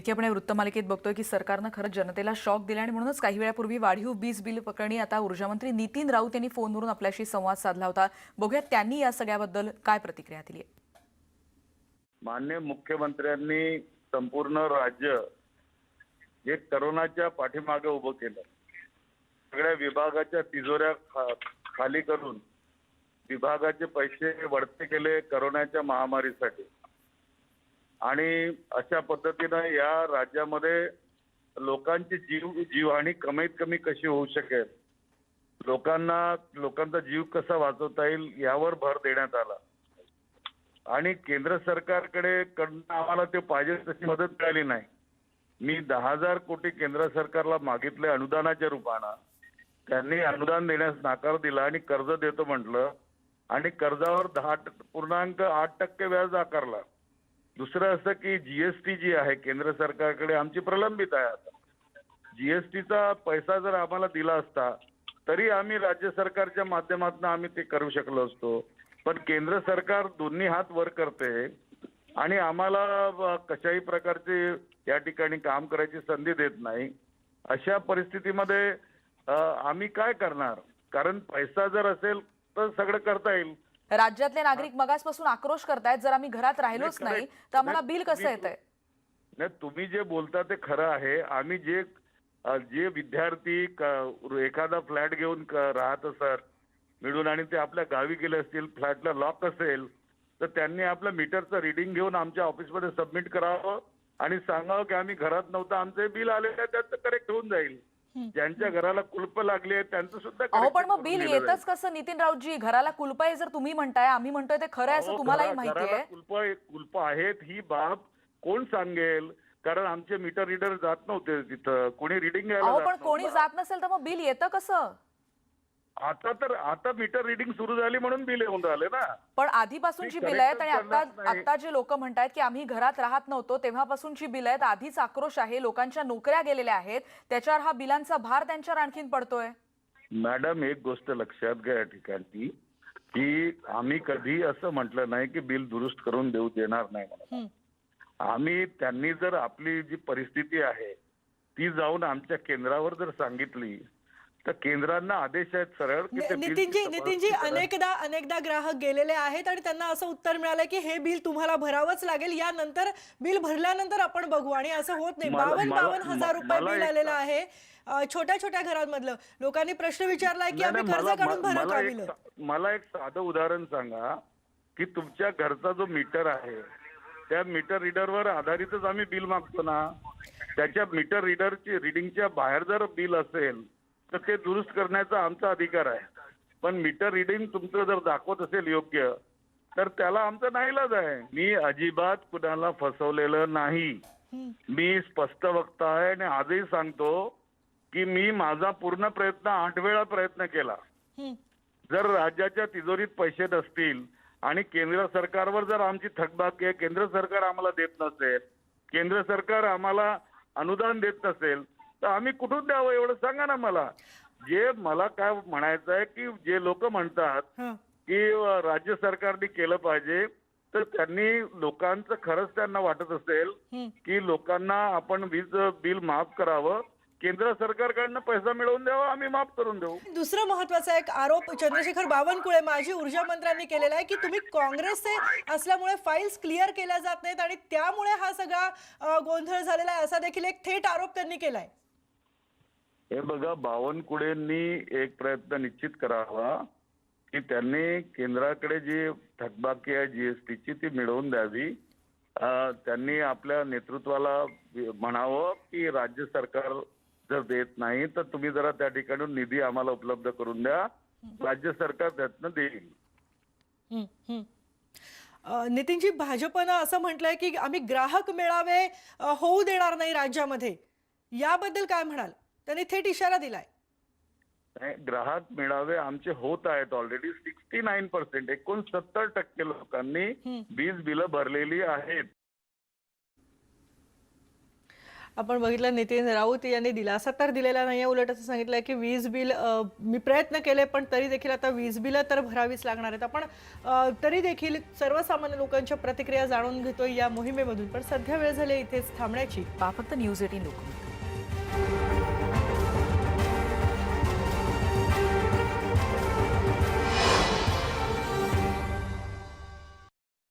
की आपण या वृत्तमालिकेत बघतोय की सरकारनं खरंच जनतेला शॉक दिला आणि म्हणूनच काही वेळापूर्वी वाढीव वीज बिल प्रकरणी आता ऊर्जामंत्री नितीन राऊत यांनी फोनवरून आपल्याशी संवाद साधला होता. बघूया त्यांनी या सगळ्याबद्दल काय प्रतिक्रिया दिली आहे? मान्य मुख्यमंत्र्यांनी संपूर्ण राज्य हे करोनाच्या पाठीमागे उभं केलं. सगळ्या विभागाच्या तिजोऱ्या खा- खाली करून विभागाचे पैसे वळते केले करोनाच्या महामारीसाठी. आणि अशा पद्धतीनं या राज्यामध्ये लोकांची जीव जीवहानी कमीत कमी कशी होऊ शकेल? लोकांना लोकांचा जीव कसा वाचवता येईल यावर भर देण्यात आला. आणि केंद्र सरकारकडे कडनं आम्हाला ते पाहिजे तशी मदत मिळाली नाही. मी दहा हजार कोटी केंद्र सरकारला मागितले अनुदानाच्या रूपानं. त्यांनी अनुदान देण्यास नाकार दिला आणि कर्ज देतो म्हटलं. आणि कर्जावर दहा टक्के- पूर्णांक आठ टक्के व्याज आकारला. दुसरं असं की जीएसटी जी आहे केंद्र सरकारकडे आमची प्रलंबित आहे आता. जीएसटीचा पैसा जर आम्हाला दिला असता तरी आम्ही राज्य सरकारच्या माध्यमातून आम्ही ते करू शकलो असतो. पण केंद्र सरकार दोन्ही हात वर करते आणि आम्हाला कशाही प्रकारचे या ठिकाणी काम करायची संधी देत नाही. अशा परिस्थितीमध्ये आम्ही काय करणार? कारण पैसा जर असेल तर सगळं करता येईल. राज्यातले नागरिक मगासपासून आक्रोश करतायत जर आम्ही घरात राहिलोच नाही, तर आम्हाला बिल कसं येतंय? नाही तुम्ही जे बोलता ते खरं आहे. आम्ही जे जे विद्यार्थी एखादा फ्लॅट घेऊन राहत असत मिळून आणि ते आपल्या गावी गेले असतील फ्लॅटला लॉक असेल तर त्यांनी आपलं मीटरचं रिडिंग घेऊन आमच्या ऑफिसमध्ये सबमिट करावं आणि सांगावं की आम्ही घरात नव्हतं आमचे बिल आलेलं आहे त्याचं करेक्ट होऊन जाईल. ज्यांच्या घराला कुलप लागली त्यांचं सुद्धा अहो पण मग बिल. येतच कसं नितीन राऊतजी? घराला कुलप आहे जर तुम्ही म्हणताय आम्ही म्हणतोय ते खरं आहे असं तुम्हालाही माहिती आहे. कुलप कुलप आहेत ही बाब कोण सांगेल? कारण आमचे मीटर रीडर जात नव्हते तिथं. कोणी रिडिंग पण कोणी. जात नसेल तर मग बिल येतं कसं? आता तर आता मीटर रिडिंग सुरू झाली म्हणून बिल येऊन राहिले ना पण आधीपासूनची बिल आहेत आणि आता. आता जे लोक म्हणतायत की आम्ही घरात राहत नव्हतो तेव्हापासूनची बिल आहेत आधीच आक्रोश आहे लोकांच्या नोकऱ्या गेलेल्या आहेत त्याच्यावर हा बिलांचा भार त्यांच्यावर आणखीन पडतोय मॅडम एक गोष्ट लक्षात घ्या या ठिकाणी की आम्ही कधी असं म्हटलं नाही की बिल दुरुस्त करून देऊ देणार नाही म्हणून. आम्ही त्यांनी जर आपली जी परिस्थिती आहे ती जाऊन आमच्या केंद्रावर जर सांगितली तर केंद्रांना आदेश आहेत सरळ की ते बिलची नितीनजी तपासणी नितीनजी करा. अनेकदा अनेकदा ग्राहक गेलेले आहेत आणि त्यांना असं उत्तर मिळालं की हे बिल तुम्हाला भरावंच लागेल. यानंतर बिल भरल्यानंतर आपण बघू आणि असं होत नाही. मला- बावन्न मला- बावन्न हजार रुपये मला बिल एक- आलेलं आहे. अं, छोट्या छोट्या घरांमधलं. लोकांनी प्रश्न विचारलाय की नाही, आम्ही नाही, कर्ज मला- काढून भरा मला एक काविलं सा- मला एक साधं उदाहरण सांगा की तुमच्या घरचा जो मीटर आहे त्या मीटर रीडरवर आधारितच आम्ही बिल मागतो ना? त्याच्या मीटर रीडरची रिडिंगच्या बाहेर जर बिल असेल तर ते दुरुस्त करण्याचा आमचा अधिकार आहे. पण मीटर रिडिंग तुमचं जर दाखवत असेल योग्य तर त्याला आमचा नाईलाज आहे. मी अजिबात कुणाला फसवलेलं नाही. मी स्पष्ट वक्ता आहे आणि आजही सांगतो की मी माझा पूर्ण प्रयत्न आठ वेळा प्रयत्न केला. जर राज्याच्या तिजोरीत पैसे नसतील आणि केंद्र सरकारवर जर आमची थकबाकी आहे केंद्र सरकार आम्हाला देत नसेल केंद्र सरकार आम्हाला अनुदान देत नसेल तर आम्ही कुठून द्यावं एवढं सांगा ना मला जे मला काय म्हणायचं आहे की जे लोक म्हणतात. की राज्य सरकारने केलं पाहिजे तर त्यांनी लोकांचं खरंच त्यांना वाटत असेल. की लोकांना आपण वीज बिल माफ करावं केंद्र सरकारकडनं पैसा मिळवून द्यावा आम्ही माफ करून देऊ दुसरं महत्त्वाचा एक आरोप चंद्रशेखर बावनकुळे माजी ऊर्जा मंत्र्यांनी केलेला आहे की तुम्ही काँग्रेसचे असल्यामुळे फाईल्स क्लिअर केल्या जात नाहीत आणि त्यामुळे हा सगळा गोंधळ झालेला आहे असा देखील एक थेट आरोप त्यांनी केलाय हे बघा बावनकुळेंनी एक प्रयत्न निश्चित करावा की त्यांनी केंद्राकडे जी थकबाकी आहे जीएसटीची ती मिळवून द्यावी. त्यांनी आपल्या नेतृत्वाला म्हणावं की राज्य सरकार जर देत नाही तर तुम्ही जरा त्या ठिकाणी निधी आम्हाला उपलब्ध करून द्या. राज्य सरकार त्यातनं देईल. नितीनजी भाजपनं असं म्हटलंय की आम्ही ग्राहक मेळावे होऊ देणार नाही राज्यामध्ये. याबद्दल काय म्हणाल? त्यांनी थेट इशारा दिलाय. ग्राहक मेळावे आमचे होत आहेत ऑलरेडी सिक्स्टी नाईन पर्सेंट एकोणसत्तर टक्के लोकांनी वीज बिलं भरलेली आहेत. आपण बघितलं नितीन राऊत यांनी दिलासा तर दिलेला नाही उलट असं सांगितलंय की वीज बिल मी प्रयत्न केले पण तरी देखील आता वीज बिलं तर भरावीच लागणार आहेत. आपण तरी देखील सर्वसामान्य लोकांच्या प्रतिक्रिया जाणून घेतोय या मोहिमेमधून पण सध्या वेळ झाली इथेच थांबण्याची. फक्त न्यूज एटीन लोकमत.